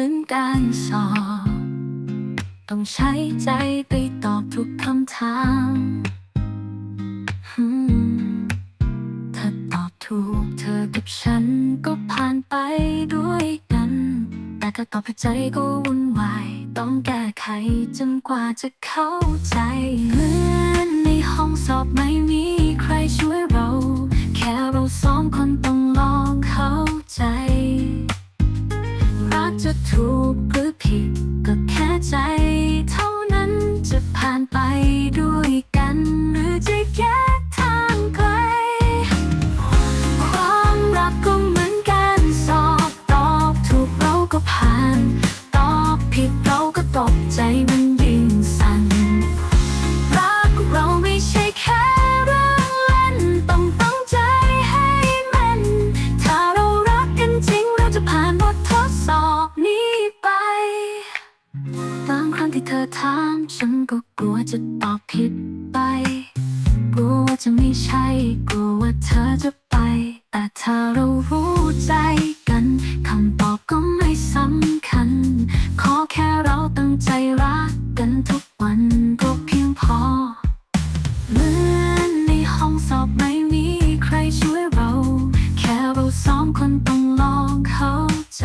ือนการสอบ ต้องใช้ใจไปตอบทุกคำถามถ้าตอบถูกเธอกับฉันก็ผ่านไปด้วยกัน แต่ถ้าตอบผิดใจก็วุ่นวาย ต้องแก้ไขจนกว่าจะเข้าใจเหมือนในห้องสอบไม่มี เท่านั้นจะผ่านไปด้วยกัน หรือจะแยกทางไกล ความรักก็เหมือนการสอบตอบถูกเราก็ผ่าน ที่เธอถาม ฉันก็กลัวจะตอบผิดไป กลัวว่าจะไม่ใช่ กลัวว่าเธอจะไป แต่ถ้าเรารู้ใจกันคำตอบก็ไม่สำคัญ ขอแค่เราตั้งใจรักกันทุกวันก็เพียงพอ เหมือนในห้องสอบไม่มีใครช่วยเรา แค่เราสองคนต้องลองเข้าใจ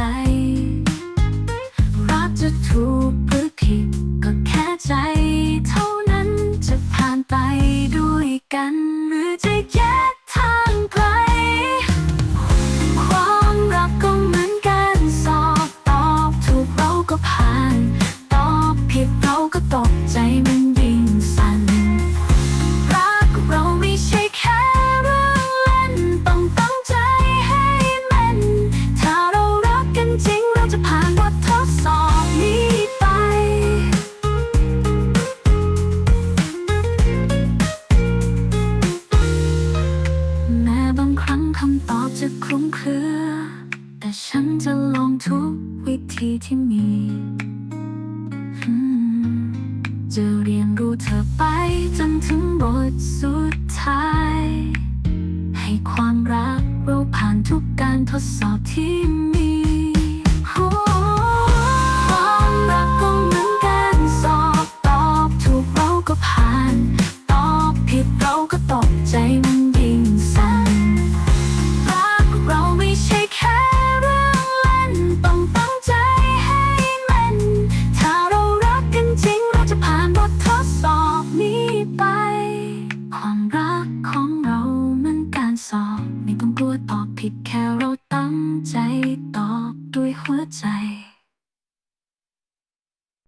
ห คำตอบจะคลุมเครือ แต่ฉันจะลองทุกวิธีที่มี จะเรียนรู้เธอไปจนถึงบทสุดท้าย ให้ความรักเราผ่านทุกการทดสอบที่มี ไม่แค่เราตั้งใจตอบด้วยหัวใจ